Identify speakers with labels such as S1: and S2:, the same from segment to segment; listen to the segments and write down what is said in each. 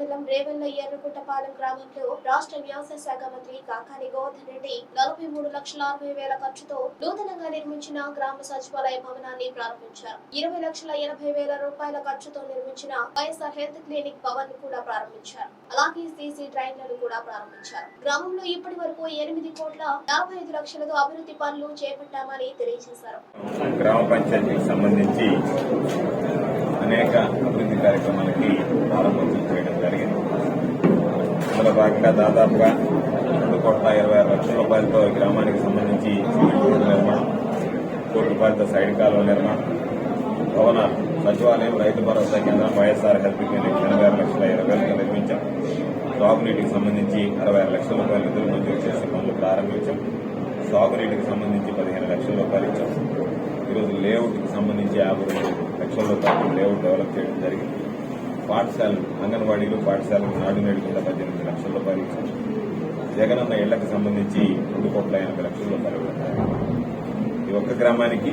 S1: మండలం రేవెల్ల ఎర్రగుట్టపాలెం గ్రామంలో రాష్ట్ర వ్యవసాయ శాఖ మంత్రి కాకాని గోవర్ధన్ రెడ్డి నలభై మూడు లక్షల అరవై వేల ఖర్చుతో నూతనంగా నిర్మించిన గ్రామ సచివాలయ భవనాన్ని ప్రారంభించారు. ఇరవై లక్షల ఎనభై వేల రూపాయల ఖర్చుతో నిర్మించిన వైఎస్ఆర్ హెల్త్ క్లినిక్ భవన్ను కూడా ప్రారంభించారు. అలాగే సీసీ డ్రైన్లను కూడా ప్రారంభించారు. గ్రామంలో ఇప్పటి వరకు ఎనిమిది కోట్ల యాభై ఐదు లక్షలతో అభివృద్ధి పనులు చేపట్టామని తెలియజేశారు.
S2: గ్రామ పంచాయతీకి సంబంధించి అనేక అభివృద్ధి కార్యక్రమాలకి ప్రారంభోత్సవం చేయడం జరిగింది. అందులో భాగంగా దాదాపుగా రెండు కోట్ల ఇరవై ఆరు లక్షల రూపాయలతో ఈ గ్రామానికి సంబంధించి సిమెంట్ రోడ్డు నిర్మాణం కోటి రూపాయలతో సైడ్ కాలువ నిర్మాణం భవనాలు సచివాలయం రైతు భరోసా కేంద్రం వైఎస్ఆర్ హెల్త్ క్లినిక్ ఎనభై ఆరు లక్షల ఇరవై వేలతో నిర్మించాం. సాగునీటికి సంబంధించి అరవై ఆరు లక్షల రూపాయలు నిధులు మంజూరు చేసే పనులు ప్రారంభించాం. సాగునీటికి సంబంధించి పదిహేను లక్షల రూపాయలు ఇచ్చాం. ఈరోజు లేఅవుట్కి సంబంధించి యాభై రెండు లక్షల లేఅవుట్ డెవలప్ చేయడం జరిగింది. పాఠశాలలు అంగన్వాడీలు పాఠశాలలు నాడు నేడు కింద పద్దెనిమిది లక్షల రూపాయలు ఇచ్చారు. జగనన్న ఇళ్ళకు సంబంధించి రెండు కోట్ల ఎనభై లక్షల రూపాయలు ఈ ఒక్క గ్రామానికి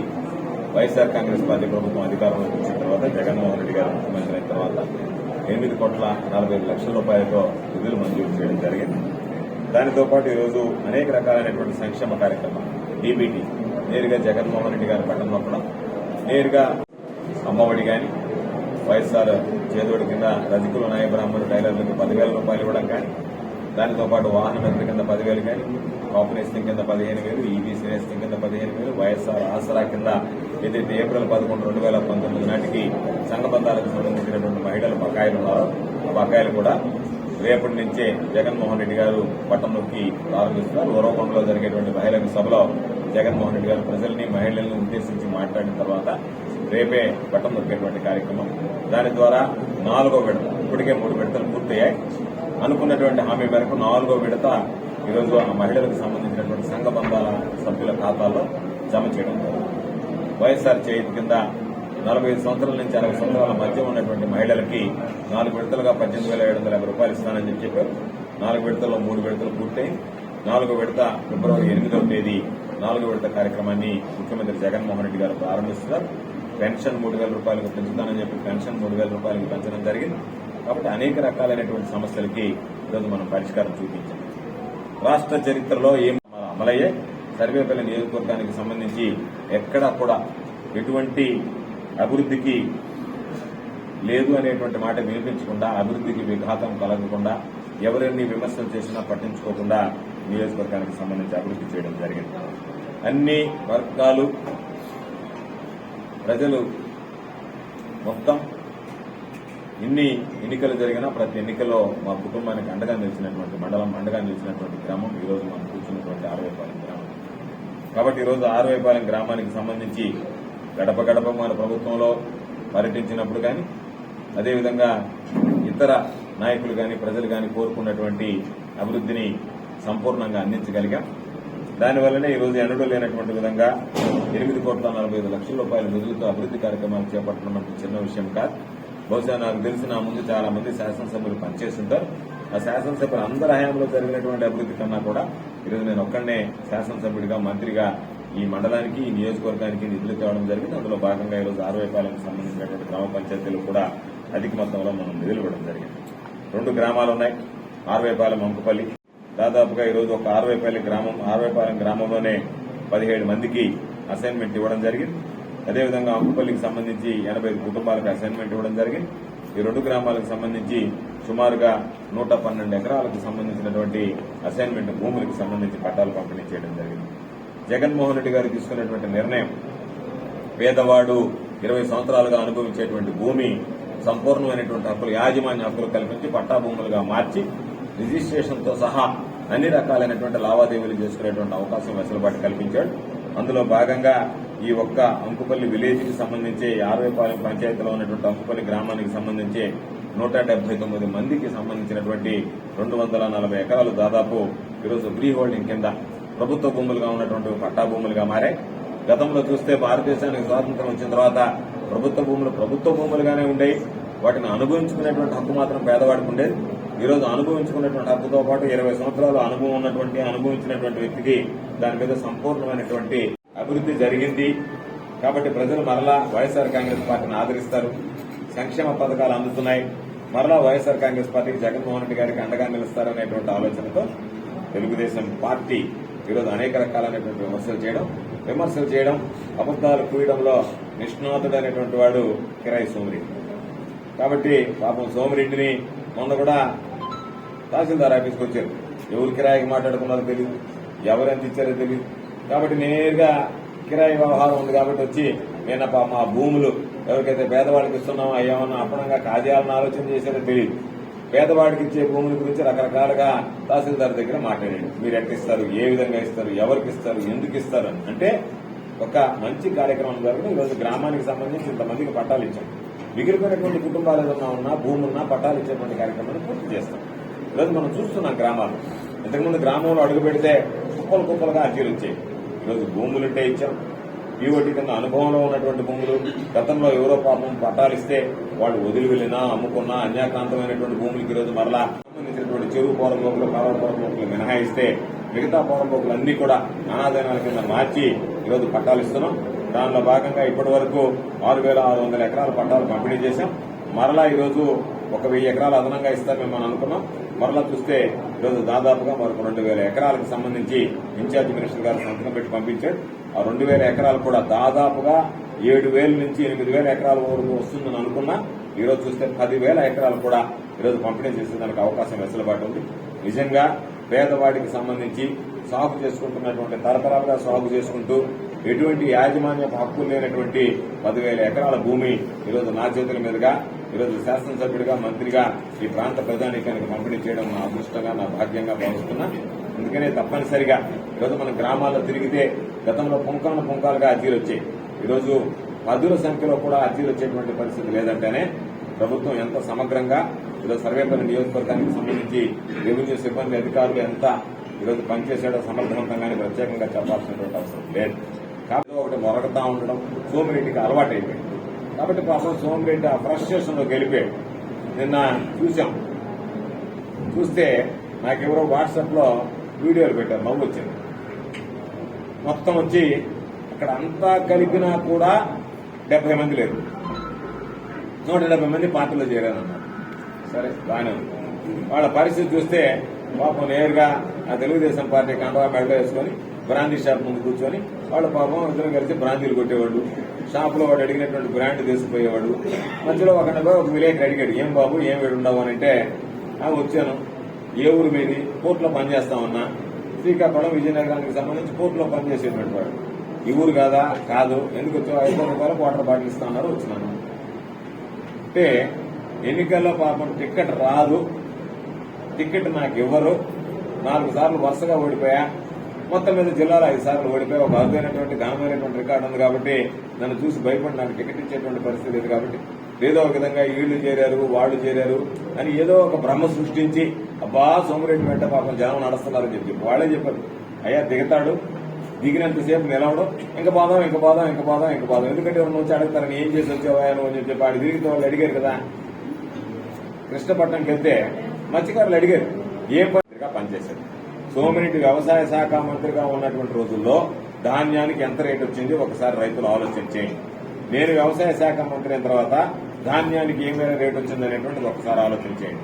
S2: వైఎస్ఆర్ కాంగ్రెస్ పార్టీ ప్రభుత్వం అధికారంలోకి వచ్చిన తర్వాత జగన్మోహన్ రెడ్డి గారు ముఖ్యమంత్రి అయిన తర్వాత ఎనిమిది కోట్ల నలభై ఐదు లక్షల రూపాయలతో నిధులు మంజూరు చేయడం జరిగింది. దానితో పాటు ఈరోజు అనేక రకాలైనటువంటి సంక్షేమ కార్యక్రమాలు డీబీటీ నేరుగా జగన్మోహన్ రెడ్డి గారు పట్టణ నేరుగా అమ్మఒడి కానీ వైఎస్ఆర్ చేదోడి కింద రజకుల నాయ బ్రాహ్మణులు టైలర్లకు పదివేల రూపాయలు ఇవ్వడం కానీ దానితో పాటు వాహన మిత్ర కింద పదివేలు కానీ కాపు కింద పదిహేను వేలు ఈబీసీ నేస్తం కింద పదిహేను వేలు వైఎస్ఆర్ ఆసరా కింద ఏదైతే ఏప్రిల్ పదకొండు రెండు వేల పంతొమ్మిది నాటికి సంఘబంధాలకు సంబంధించినటువంటి మహిళలు బకాయిలు ఉన్నారో ఆ బకాయిలు కూడా రేపటి నుంచే జగన్మోహన్ రెడ్డి గారు పట్టణంలోకి ప్రారంభిస్తున్నారు. ఓరవకొండలో జరిగేటువంటి మహిళల సభలో జగన్మోహన్ రెడ్డి గారు ప్రజల్ని మహిళల్ని ఉద్దేశించి మాట్లాడిన తర్వాత రేపే బట్టం నొక్కేటువంటి కార్యక్రమం. దాని ద్వారా నాలుగో విడత ఇప్పటికే మూడు విడతలు పూర్తయ్యాయి. అనుకున్నటువంటి హామీ మేరకు నాలుగో విడత ఈరోజు ఆ మహిళలకు సంబంధించినటువంటి సంఘ బంధాల సభ్యుల ఖాతాల్లో జమ చేయడం జరుగుతుంది వైఎస్ఆర్ చేతి కింద నలభై ఐదు సంవత్సరాల నుంచి అరవై సంవత్సరాల మధ్య ఉన్నటువంటి మహిళలకి నాలుగు విడతలుగా పద్దెనిమిది వేల ఏడు వందల యాభై రూపాయలు ఇస్తానని చెప్పారు. నాలుగు విడతల్లో మూడు విడతలు పూర్తయి నాలుగో విడత ఫిబ్రవరి ఎనిమిదవ తేదీ నాలుగో విడత కార్యక్రమాన్ని ముఖ్యమంత్రి జగన్మోహన్ రెడ్డి గారు ప్రారంభిస్తున్నారు. పెన్షన్ మూడు వేల రూపాయలకు పెంచుతానని చెప్పి పెన్షన్ మూడు వేల రూపాయలకు పెంచడం జరిగింది. కాబట్టి అనేక రకాలైనటువంటి సమస్యలకి ఈరోజు మనం పరిష్కారం చూపించాం. రాష్ట్ర చరిత్రలో ఏం అమలయ్యే సర్వేపల్లి నియోజకవర్గానికి సంబంధించి ఎక్కడా కూడా ఎటువంటి అభివృద్ధికి లేదు అనేటువంటి మాట వినిపించకుండా అభివృద్ధికి విఘాతం కలగకుండా ఎవరెన్ని విమర్శలు చేసినా పట్టించుకోకుండా నియోజకవర్గానికి సంబంధించి అభివృద్ధి చేయడం జరిగింది. అన్ని వర్గాలు ప్రజలు మొత్తం ఇన్ని ఎన్నికలు జరిగినా ప్రతి ఎన్నికల్లో మా కుటుంబానికి అండగా నిలిచినటువంటి మండలం అండగా నిలిచినటువంటి గ్రామం ఈరోజు మనం కూర్చున్నటువంటి ఆరువైపాలెం గ్రామం. కాబట్టి ఈరోజు ఆరువైపాలెం గ్రామానికి సంబంధించి గడప గడప మన ప్రభుత్వంలో పర్యటించినప్పుడు కానీ అదేవిధంగా ఇతర నాయకులు కానీ ప్రజలు కానీ కోరుకున్నటువంటి అభివృద్ధిని సంపూర్ణంగా అందించగలిగాం. దానివల్లనే ఈ రోజు ఎన్నడూ లేనటువంటి విధంగా ఎనిమిది కోట్ల నలభై ఐదు లక్షల రూపాయల నిధులతో అభివృద్ధి కార్యక్రమాలు చేపట్టడం చిన్న విషయం కాదు. బహుశా నాకు తెలిసిన ముందు చాలా మంది శాసనసభ్యులు పనిచేస్తుంటారు. ఆ శాసనసభ్యులు అందరి హయాంలో జరిగినటువంటి అభివృద్ధి కన్నా కూడా ఈరోజు నేను ఒక్కడనే శాసనసభ్యుడిగా మంత్రిగా ఈ మండలానికి ఈ నియోజకవర్గానికి నిధులు తేవడం జరిగింది. అందులో భాగంగా ఈరోజు ఆరువైపాలెంకి సంబంధించినటువంటి గ్రామ పంచాయతీలు కూడా అధిక మొత్తంలో మనం నిధులు ఇవ్వడం జరిగింది. రెండు గ్రామాలు ఉన్నాయి. ఆరువైపాలెం అంకుపల్లి దాదాపుగా ఈరోజు ఒక ఆరువైపల్లి గ్రామం ఆరువైపాలెం గ్రామంలోనే పదిహేడు మందికి అసైన్మెంట్ ఇవ్వడం జరిగింది. అదేవిధంగా అంకుపల్లికి సంబంధించి ఎనభై కుటుంబాలకు అసైన్మెంట్ ఇవ్వడం జరిగింది. ఈ రెండు గ్రామాలకు సంబంధించి సుమారుగా నూట పన్నెండు ఎకరాలకు సంబంధించినటువంటి అసైన్మెంట్ భూములకు సంబంధించి పట్టాలు పంపిణీ చేయడం జరిగింది. జగన్మోహన్ రెడ్డి గారు తీసుకున్నటువంటి నిర్ణయం పేదవాడు ఇరవై సంవత్సరాలుగా అనుభవించేటువంటి భూమి సంపూర్ణమైనటువంటి హక్కులు యాజమాన్య హక్కులు కల్పించి పట్టా భూములుగా మార్చి రిజిస్ట్రేషన్తో సహా అన్ని రకాలైనటువంటి లావాదేవీలు చేసుకునేటువంటి అవకాశం వెసులుబాటు కల్పించాడు. అందులో భాగంగా ఈ ఒక్క అంకుపల్లి విలేజ్కి సంబంధించి యాభైపాలెం పంచాయతీలో ఉన్నటువంటి అంకుపల్లి గ్రామానికి సంబంధించి నూట డెబ్బై తొమ్మిది మందికి సంబంధించినటువంటి రెండు వందల నలభై ఎకరాలు దాదాపు ఈరోజు ఫ్రీ హోల్డింగ్ కింద ప్రభుత్వ భూములుగా ఉన్నటువంటి పట్టా భూములుగా మారాయి. గతంలో చూస్తే భారతదేశానికి స్వాతంత్రం వచ్చిన తర్వాత ప్రభుత్వ భూములు ప్రభుత్వ భూములుగానే ఉండేవి. వాటిని అనుభవించుకునేటువంటి హక్కు మాత్రం పేదవాడికి ఉండేది. ఈ రోజు అనుభవించుకున్నటువంటి హక్కుతో పాటు ఇరవై సంవత్సరాలు అనుభవం ఉన్నటువంటి అనుభవించినటువంటి వ్యక్తికి దాని మీద సంపూర్ణమైనటువంటి అభివృద్ధి జరిగింది. కాబట్టి ప్రజలు మరలా వైఎస్ఆర్ కాంగ్రెస్ పార్టీని ఆదరిస్తారు. సంక్షేమ పథకాలు అందుతున్నాయి. మరలా వైఎస్ఆర్ కాంగ్రెస్ పార్టీకి జగన్మోహన్ రెడ్డి గారికి అండగా నిలుస్తారనేటువంటి ఆలోచనతో తెలుగుదేశం పార్టీ ఈరోజు అనేక రకాలైనటువంటి విమర్శలు చేయడం విమర్శలు చేయడం అబద్దాలు కూయడంలో నిష్ణాతుడైనటువంటి వాడు కిరాయి సోమిరెడ్డి. కాబట్టి పాపం సోమిరెడ్డిని మొన్న కూడా తహసీల్దార్ ఆఫీస్కి వచ్చారు. ఎవరు కిరాయికి మాట్లాడుకున్నారో తెలియదు ఎవరు ఎంత ఇచ్చారో తెలియదు కాబట్టి నేరుగా కిరాయి వ్యవహారం ఉంది కాబట్టి వచ్చి నేనప్ప మా భూములు ఎవరికైతే పేదవాడికి ఇస్తున్నామో ఏమన్నా అప్పనంగా కాజేయాలని ఆలోచన చేశారో తెలియదు పేదవాడికి ఇచ్చే భూముల గురించి రకరకాలుగా తహసీల్దార్ దగ్గర మాట్లాడండి. మీరు ఎట్ట ఇస్తారు? ఏ విధంగా ఇస్తారు? ఎవరికి ఇస్తారు? ఎందుకు ఇస్తారు? అంటే ఒక మంచి కార్యక్రమం జరగడం ఈరోజు గ్రామానికి సంబంధించి ఇంతమందికి పట్టాలు ఇచ్చాం. మిగిలిపోయినటువంటి కుటుంబాలు ఏదన్నా ఉన్నా భూమి ఉన్నా పట్టాలు ఇచ్చేటువంటి కార్యక్రమాన్ని పూర్తి చేస్తాం. ఈరోజు మనం చూస్తున్నాం గ్రామాలు. ఇంతకుముందు గ్రామంలో అడుగు పెడితే కుప్పలు కుప్పలుగా అర్జీలు వచ్చాయి ఈరోజు భూములుంటే ఇచ్చాం. ఈవోటి కింద అనుభవంలో ఉన్నటువంటి భూములు గతంలో ఎవరో పాపం పట్టాలిస్తే వాళ్ళు వదిలి వెళ్ళినా అమ్ముకున్నా అన్యాకాంతమైనటువంటి భూములకి ఈరోజు మరలా సంబంధించినటువంటి చెరువు పోరంబోకులు కాలువ పోరంబోకులు మినహాయిస్తే మిగతా పోరంబోకులు అన్ని కూడా అనాదైనాల కింద మార్చి ఈరోజు పట్టాలు ఇస్తున్నాం. దానిలో భాగంగా ఇప్పటి వరకు ఆరు వేల ఆరు వందల ఎకరాల పట్టాలు పంపిణీ చేశాం. మరలా ఈరోజు ఒక వెయ్యి ఎకరాలు అదనంగా ఇస్తామని మనం అనుకున్నాం. మరలా చూస్తే ఈరోజు దాదాపుగా మరొక రెండు వేల ఎకరాలకు సంబంధించి ఇన్ఛార్జ్ మినిస్టర్ గారు సంతకం పెట్టి పంపించాడు ఆ రెండు వేల ఎకరాలు కూడా దాదాపుగా ఏడు వేల నుంచి ఎనిమిది వేల ఎకరాల వరకు వస్తుందని అనుకున్నా. ఈరోజు చూస్తే పదివేల ఎకరాలు కూడా ఈరోజు పంపిణీ చేసేదానికి అవకాశం వెసులుబాటు ఉంది. నిజంగా పేదవాడికి సంబంధించి సాగు చేసుకుంటున్నటువంటి తరతరాలుగా సాగు చేసుకుంటూ ఎటువంటి యాజమాన్య హక్కులు లేనటువంటి పదివేల ఎకరాల భూమి ఈరోజు నా చేతుల మీదుగా ఈరోజు శాసనసభ్యుడిగా మంత్రిగా ఈ ప్రాంత ప్రజానీకానికి పంపిణీ చేయడం నా అదృష్టంగా నా భాగ్యంగా భావిస్తున్నా. అందుకనే తప్పనిసరిగా ఈరోజు మన గ్రామాల్లో తిరిగితే గతంలో పుంకాను పుంకాలుగా అర్జీలు వచ్చాయి ఈరోజు పదుల సంఖ్యలో కూడా అర్జీలు వచ్చేటువంటి పరిస్థితి లేదంటేనే ప్రభుత్వం ఎంత సమగ్రంగా ఈరోజు సర్వేపల్లి నియోజకవర్గానికి సంబంధించి రెవెన్యూ సిబ్బంది అధికారులు ఎంత ఈరోజు పనిచేసేయడం సమర్థవంతంగానే ప్రత్యేకంగా చెప్పాల్సినటువంటి అవసరం లేదు. కాబట్టి ఒకటి మొరగతా ఉండడం సోమిరెడ్డికి అలవాటు అయిపోయింది కాబట్టి పాపం సోమిరెడ్డి ఆ ఫ్రస్ట్రేషన్లో గెలిపాడు. నిన్న చూసాం చూస్తే నాకెవరో వాట్సాప్లో వీడియోలు పెట్టారు. నవ్వు వచ్చింది. మొత్తం వచ్చి అక్కడ అంతా కలిపినా కూడా డెబ్బై మంది లేరు. నూట డెబ్బై మంది పార్టీలో చేరారన్నారు. సరే బాగానే ఉంది. వాళ్ళ పరిస్థితి చూస్తే పాపం నేరుగా ఆ తెలుగుదేశం పార్టీ కండవా మెడలో వేసుకొని బ్రాండీ షాప్ ముందు కూర్చొని వాళ్ళ పాపం ఇద్దరు కలిసి బ్రాందీలు కొట్టేవాడు షాపులో వాడు అడిగినటువంటి బ్రాండ్ తీసుకుపోయేవాడు. మధ్యలో ఒక నెల ఒక విలేకరు అడిగాడు ఏం బాబు ఏం వేడు ఉండవు అని అంటే వచ్చాను. ఏ ఊరు మీది? పోర్టులో పనిచేస్తామన్నా శ్రీకాకుళం విజయనగరానికి సంబంధించి పోర్టులో పనిచేసేటువంటి వాడు. ఈ ఊరు కాదా? కాదు. ఎందుకు వచ్చావు? ఐదు రూపాయలు వాటర్ బాటిల్ ఇస్తా ఉన్నారు వచ్చినాను. అంటే ఎన్నికల్లో పాపం టికెట్ రాదు. టికెట్ నాకు ఇవ్వరు. నాలుగు సార్లు వరుసగా ఓడిపోయా. మొత్తం మీద జిల్లాలో ఐదు సార్లు ఓడిపోయి ఒక అరుదైనటువంటి ఘనమైనటువంటి రికార్డు ఉంది కాబట్టి నన్ను చూసి భయపడి నాకు టికెట్ ఇచ్చేటువంటి పరిస్థితి లేదు కాబట్టి ఏదో ఒక విధంగా వీళ్ళు చేరారు వాళ్ళు చేరారు అని ఏదో ఒక భ్రమ సృష్టించి అబ్బా సోమరెడ్డి వెంట పాపం జనం నడుస్తున్నారని చెప్పి వాళ్ళే చెప్పారు. అయ్యా దిగుతాడు. దిగినంతసేపు నిలవడం. ఇంకా పోదాం ఇంకా పోదాం ఇంకా పోదాం ఇంకా పోదాం ఎందుకంటే ఎవరు వచ్చి అడుగుతారని ఏం చేసి వచ్చావా అని చెప్పి ఆడు తిరిగితే వాళ్ళు అడిగారు కదా. కృష్ణపట్నంకి వెళ్తే మత్స్యకారులు అడిగారు ఏ పని పనిచేశారు. సోమిరెడ్డి వ్యవసాయ శాఖ మంత్రిగా ఉన్నటువంటి రోజుల్లో ధాన్యానికి ఎంత రేటు వచ్చింది? ఒకసారి రైతులు ఆలోచన చేయండి. నేను వ్యవసాయ శాఖ మంత్రి అయిన తర్వాత ధాన్యానికి ఏమైనా రేటు వచ్చింది అనేటువంటిది ఒకసారి ఆలోచన చేయండి.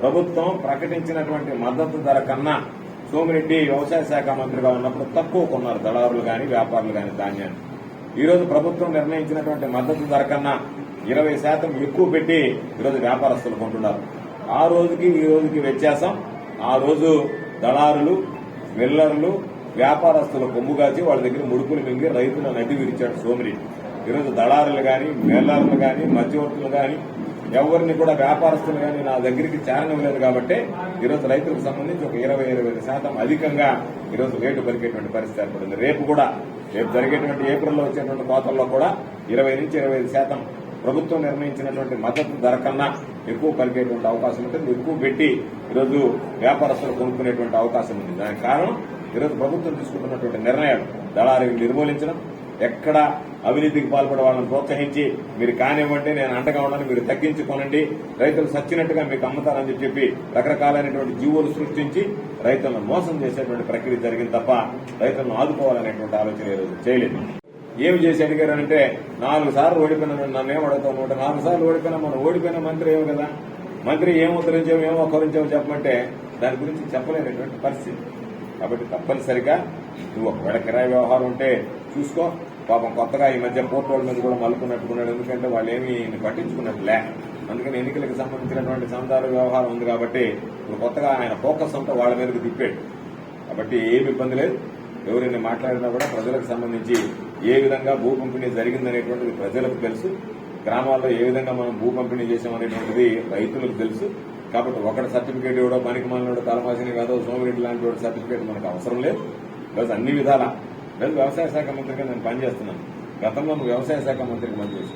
S2: ప్రభుత్వం ప్రకటించినటువంటి మద్దతు ధర కన్నా సోమిరెడ్డి వ్యవసాయ శాఖ మంత్రిగా ఉన్నప్పుడు తక్కువ కొన్నారు. దళారులు కానీ వ్యాపారులు కానీ ధాన్యాన్ని. ఈరోజు ప్రభుత్వం నిర్ణయించినటువంటి మద్దతు ధర కన్నా ఇరవై శాతం ఎక్కువ పెట్టి ఈరోజు వ్యాపారస్తులు కొంటున్నారు. ఆ రోజుకి ఈ రోజుకి వ్యత్యాసం ఆ రోజు దళారులు మిల్లర్లు వ్యాపారస్తుల కొమ్ముగాచి వాళ్ళ దగ్గర ముడుపులు మింగి రైతుల నడ్డి విరిచాడు సోమిరెడ్డి. ఈరోజు దళారులు కానీ మిల్లర్లు కానీ మధ్యవర్తులు కానీ ఎవరిని కూడా వ్యాపారస్తులు కానీ నా దగ్గరికి చేరనివ్వలేదు కాబట్టి ఈరోజు రైతులకు సంబంధించి ఒక ఇరవై ఇరవై ఐదు శాతం అధికంగా ఈరోజు రేటు పెరిగేటువంటి పరిస్థితి ఏర్పడింది. రేపు కూడా రేపు జరిగేటువంటి ఏప్రిల్లో వచ్చేటువంటి కోతల్లో కూడా ఇరవై నుంచి ఇరవై ఐదు శాతం ప్రభుత్వం నిర్ణయించినటువంటి మద్దతు ధర కన్నా ఎక్కువ పలికేటువంటి అవకాశం ఉంటుంది. ఎక్కువ పెట్టి ఈరోజు వ్యాపారస్తులు కొనుక్కునేటువంటి అవకాశం ఉంది. దానికి కారణం ఈరోజు ప్రభుత్వం తీసుకుంటున్నటువంటి నిర్ణయాలు. దళారీని నిర్మూలించడం ఎక్కడ అవినీతికి పాల్పడే వాళ్ళని ప్రోత్సహించి మీరు కానివ్వండి నేను అండగా ఉన్నాను మీరు తగ్గించుకోనండి రైతులు సచ్చినట్టుగా మీకు అమ్ముతారని చెప్పి రకరకాలైనటువంటి జీవోలు సృష్టించి రైతులను మోసం చేసేటువంటి ప్రక్రియ జరిగింది తప్ప రైతులను ఆదుకోవాలనేటువంటి ఆలోచన ఈరోజు రోజు చేయలేదు. ఏమి చేసి అడిగారంటే నాలుగు సార్లు ఓడిపోయిన నన్ను ఏం అడుగుతావు? నూట నాలుగు సార్లు ఓడిపోయినా మనం ఓడిపోయిన మంత్రి ఏమో కదా. మంత్రి ఏం ఏమో ఏం ఒక్కరించావు చెప్పమంటే దాని గురించి చెప్పలేనటువంటి పరిస్థితి. కాబట్టి తప్పనిసరిగా నువ్వు ఒకవేళ కిరాయి వ్యవహారం ఉంటే చూసుకో. పాపం కొత్తగా ఈ మధ్య పోర్ట్ వాళ్ళ మీద కూడా మలుపునట్టుకున్నాడు. ఎందుకంటే వాళ్ళు ఏమీ పట్టించుకున్నట్లే. అందుకని ఎన్నికలకు సంబంధించినటువంటి సంతాల వ్యవహారం ఉంది కాబట్టి ఇప్పుడు కొత్తగా ఆయన ఫోకస్ అంతా వాళ్ళ మీదకి తిప్పాడు. కాబట్టి ఏమి ఇబ్బంది లేదు. ఎవరైనా మాట్లాడినా కూడా ప్రజలకు సంబంధించి ఏ విధంగా భూ పంపిణీ జరిగిందనేటువంటిది ప్రజలకు తెలుసు. గ్రామాల్లో ఏ విధంగా మనం భూ పంపిణీ చేసామనేటువంటిది రైతులకు తెలుసు. కాబట్టి ఒకటి సర్టిఫికేట్ ఇవ్వడం పనికి మాలినోడు తలమాసిన కాదో సోమిరెడ్డి లాంటి సర్టిఫికేట్ మనకు అవసరం లేదు. ప్లస్ అన్ని విధాలా. లేదు వ్యవసాయ శాఖ మంత్రిగా నేను పనిచేస్తున్నాను. గతంలో వ్యవసాయ శాఖ మంత్రికి పనిచేసి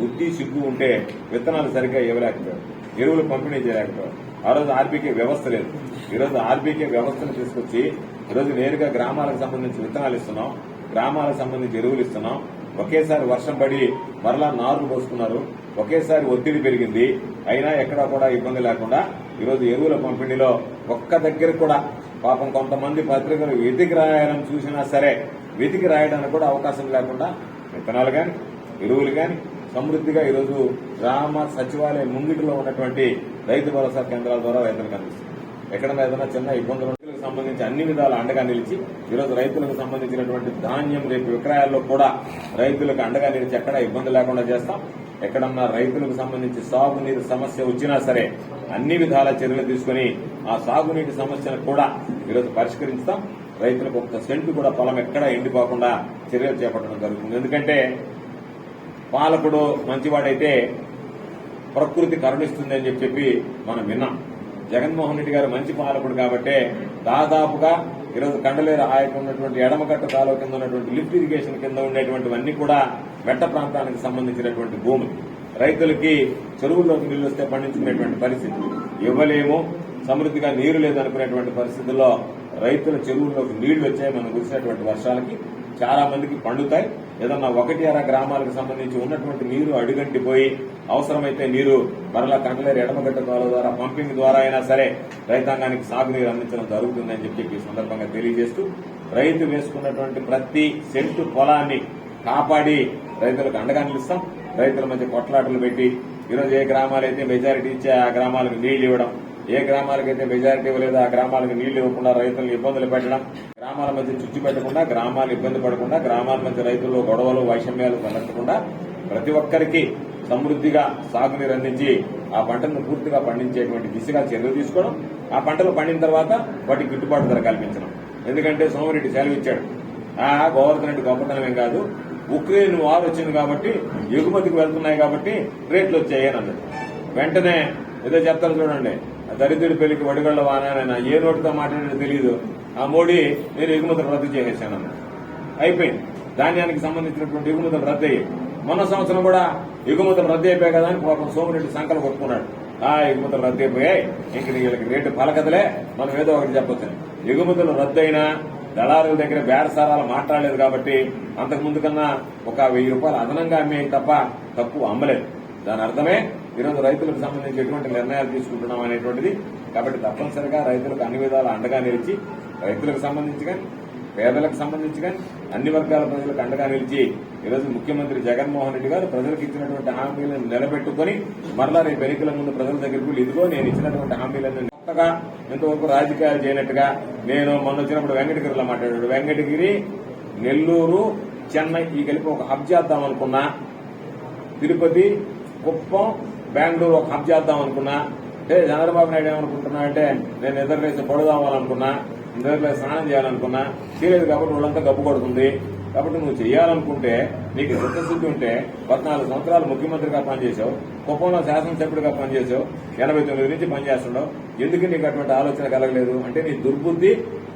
S2: బుద్ధి సిగ్గు ఉంటే విత్తనాలు సరిగ్గా ఇవ్వలేకపోయాడు ఎరువులు పంపిణీ చేయలేకపోయాడు ఆ రోజు ఆర్బీకే వ్యవస్థ లేదు. ఈరోజు ఆర్బీకే వ్యవస్థను తీసుకొచ్చి ఈరోజు నేరుగా గ్రామాలకు సంబంధించి విత్తనాలు ఇస్తున్నాం. గ్రామాలకు సంబంధించి ఎరువులు ఇస్తున్నాం. ఒకేసారి వర్షం పడి మరలా నారులు పోసుకున్నారు. ఒకేసారి ఒత్తిడి పెరిగింది. అయినా ఎక్కడా కూడా ఇబ్బంది లేకుండా ఈరోజు ఎరువుల పంపిణీలో ఒక్క దగ్గర కూడా పాపం కొంతమంది పత్రికలు వెతికి రాయడం చూసినా సరే వెతికి రాయడానికి కూడా అవకాశం లేకుండా విత్తనాలు కానీ ఎరువులు కానీ సమృద్ధిగా ఈరోజు గ్రామ సచివాలయ ముంగిటిలో ఉన్నటువంటి రైతు భరోసా కేంద్రాల ద్వారా రైతులకు అందిస్తుంది ఎక్కడ ఏదైనా చిన్న ఇబ్బందులు సంబంధించి అన్ని విధాల అండగా నిలిచి ఈరోజు రైతులకు సంబంధించినటువంటి ధాన్యం రేపు విక్రయాల్లో కూడా రైతులకు అండగా నిలిచి ఎక్కడ ఇబ్బంది లేకుండా చేస్తాం. ఎక్కడన్నా రైతులకు సంబంధించి సాగునీరు సమస్య వచ్చినా సరే అన్ని విధాల చర్యలు తీసుకుని ఆ సాగునీటి సమస్యను కూడా ఈరోజు పరిష్కరిస్తాం రైతులకు ఒక్క సెంటు కూడా పొలం ఎక్కడ ఎండిపోకుండా చర్యలు చేపట్టడం జరుగుతుంది. ఎందుకంటే పాలకుడు మంచివాడైతే ప్రకృతి కరుణిస్తుంది అని చెప్పి మనం విన్నాం. జగన్మోహన్ రెడ్డి గారు మంచి పాలకుడు కాబట్టే దాదాపుగా ఈరోజు కండలేరు ఆయకు ఉన్నటువంటి ఎడమకట్ట కాలువ కింద ఉన్నటువంటి లిఫ్ట్ ఇరిగేషన్ కింద ఉండేటువంటివన్నీ కూడా మెట్ట ప్రాంతానికి సంబంధించినటువంటి భూములు. రైతులకి చెరువుల్లోకి నీళ్ళు వస్తే పండించుకునేటువంటి పరిస్థితి. ఇవ్వలేము. సమృద్ధిగా నీరు లేదనుకునేటువంటి పరిస్థితుల్లో రైతుల చెరువుల్లోకి నీళ్ళు వచ్చాయి. మనం కురిసినటువంటి వర్షాలకి చాలా మందికి పండుతాయి. ఏదన్నా ఒకటి అర గ్రామాలకు సంబంధించి ఉన్నటువంటి నీరు అడుగంటిపోయి అవసరమైతే నీరు మరలా కండలేరు ఎడమగట్ట కాలువ ద్వారా పంపింగ్ ద్వారా అయినా సరే రైతాంగానికి సాగునీరు అందించడం జరుగుతుందని చెప్పి ఈ సందర్భంగా తెలియజేస్తూ రైతు వేసుకున్నటువంటి ప్రతి సెంటు పొలాన్ని కాపాడి రైతులకు అండగా నిలుస్తాం. రైతుల మధ్య కొట్లాటలు పెట్టి ఈరోజు ఏ గ్రామాలైతే మెజారిటీ ఇచ్చే ఆ గ్రామాలకు నీళ్ళు ఇవ్వడం ఏ గ్రామాలకైతే మెజారిటీ ఇవ్వలేదో ఆ గ్రామాలకు నీళ్ళు ఇవ్వకుండా రైతులను ఇబ్బందులు పెట్టడం గ్రామాల మధ్య చుచ్చు పెట్టకుండా గ్రామాలు ఇబ్బంది పడకుండా గ్రామాల మధ్య రైతుల్లో గొడవలు వైషమ్యాలు తలెత్తకుండా ప్రతి ఒక్కరికి సమృద్ధిగా సాగునీరు అందించి ఆ పంటను పూర్తిగా పండించేటువంటి దిశగా చర్యలు తీసుకోవడం ఆ పంటలు పండిన తర్వాత వాటికి గిట్టుబాటు ధర కల్పించడం. ఎందుకంటే సోమరెడ్డి సెలవు ఇచ్చాడు. ఆ గోవర్ధన్ రెడ్డి గొప్పతనం ఏం కాదు. ఉక్రెయిన్ వారు వచ్చింది కాబట్టి ఎగుమతికి వెళ్తున్నాయి కాబట్టి రేట్లు వచ్చాయి అని అన్నాడు వెంటనే ఏదో చెప్తారు చూడండి. ఆ దరిద్రుడి పెళ్ళికి వడిగళ్ళ వాన ఏ నోటితో మాట్లాడేది తెలియదు ఆ మోడీ నేను ఎగుమతులు రద్దు చేసేసాను అయిపోయింది. ధాన్యానికి సంబంధించినటువంటి ఎగుమతులు రద్దు అయ్యాయి మొన్న సంవత్సరం కూడా ఎగుమతులు రద్దు అయిపోయాయి కదా అని పాపం సోమిరెడ్డి సంకలు కొట్టుకున్నాడు. ఆ ఎగుమతులు రద్దు అయిపోయాయి. ఇంక వీళ్ళకి రేటు పలకదలే. మనం ఏదో ఒకటి చెప్పొచ్చు. ఎగుమతులు రద్దు అయినా దళారుల దగ్గర బేరసారాలు మాట్లాడలేదు కాబట్టి అంతకు ముందు కన్నా ఒక వెయ్యి రూపాయలు అదనంగా అమ్మే తప్ప తక్కువ అమ్మలేదు. దాని అర్థమే ఈరోజు రైతులకు సంబంధించి ఎటువంటి నిర్ణయాలు తీసుకుంటున్నాం అనేటువంటిది. కాబట్టి తప్పనిసరిగా రైతులకు అన్ని విధాల అండగా నిలిచి రైతులకు సంబంధించి కానీ పేదలకు సంబంధించి కానీ అన్ని వర్గాల ప్రజలకు అండగా నిలిచి ఈరోజు ముఖ్యమంత్రి జగన్మోహన్ రెడ్డి గారు ప్రజలకు ఇచ్చినటువంటి హామీలను నిలబెట్టుకుని మరలా రేపు ఎన్నికల ముందు ప్రజల దగ్గరికి వెళ్ళి ఇదిగో నేను ఇచ్చినటువంటి హామీలను కొత్తగా ఇంతవరకు రాజకీయాలు చేయనట్టుగా నేను మొన్న వచ్చినప్పుడు వెంకటగిరిలో మాట్లాడాడు. వెంకటగిరి నెల్లూరు చెన్నై ఈ కలిపి ఒక హబ్ చేద్దాం అనుకున్నా. తిరుపతి కుప్పం బెంగళూరు ఒక హబ్ చేద్దాం అనుకున్నా. అంటే చంద్రబాబు నాయుడు ఏమనుకుంటున్నా అంటే నేను నిద్ర రేసి పడుదామనుకున్నా లేసి స్నానం చేయాలనుకున్నా చేయలేదు కాబట్టి వాళ్ళంతా గబ్బు కొడుతుంది. కాబట్టి నువ్వు చేయాలనుకుంటే నీకు చిత్తశుద్ధి ఉంటే పద్నాలుగు సంవత్సరాలు ముఖ్యమంత్రిగా పనిచేసావు కుప్పంలో శాసనసభ్యుడిగా పనిచేసావు ఎనభై తొమ్మిది నుంచి పనిచేస్తున్నావు ఎందుకు నీకు అటువంటి ఆలోచన కలగలేదు? అంటే నీ దుర్బుద్ధి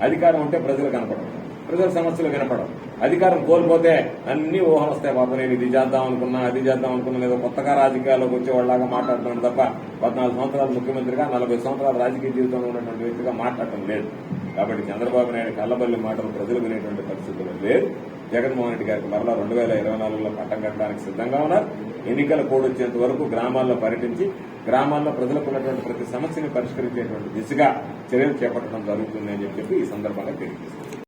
S2: అధికారం ఉంటే ప్రజలు కనపడవు. ప్రజల సమస్యలు వినపడవు. అధికారం కోల్పోతే అన్ని ఊహలు వస్తాయి. పాప నేను ఇది చేద్దాం అనుకున్నా అది చేద్దాం అనుకున్నా లేదా కొత్తగా రాజకీయాల్లోకి వచ్చేవాళ్ళగా మాట్లాడటం తప్ప పద్నాలుగు సంవత్సరాలు ముఖ్యమంత్రిగా నలభై సంవత్సరాల రాజకీయ జీవితంలో ఉన్నటువంటి వ్యక్తిగా మాట్లాడటం లేదు. కాబట్టి చంద్రబాబు నాయుడు కళ్ళబల్లి మాటలు ప్రజలు వినేటువంటి పరిస్థితులు లేదు. జగన్మోహన్ రెడ్డి గారికి మరలా రెండు వేల ఇరవై నాలుగులో పట్టం కట్టడానికి సిద్ధంగా ఉన్నారు. ఎన్నికల కోడ్ వచ్చేంత వరకు గ్రామాల్లో పర్యటించి గ్రామాల్లో ప్రజలకు ఉన్నటువంటి ప్రతి సమస్యని పరిష్కరించేటువంటి దిశగా చర్యలు చేపట్టడం జరుగుతుంది అని చెప్పి ఈ సందర్భంగా తెలియజేస్తారు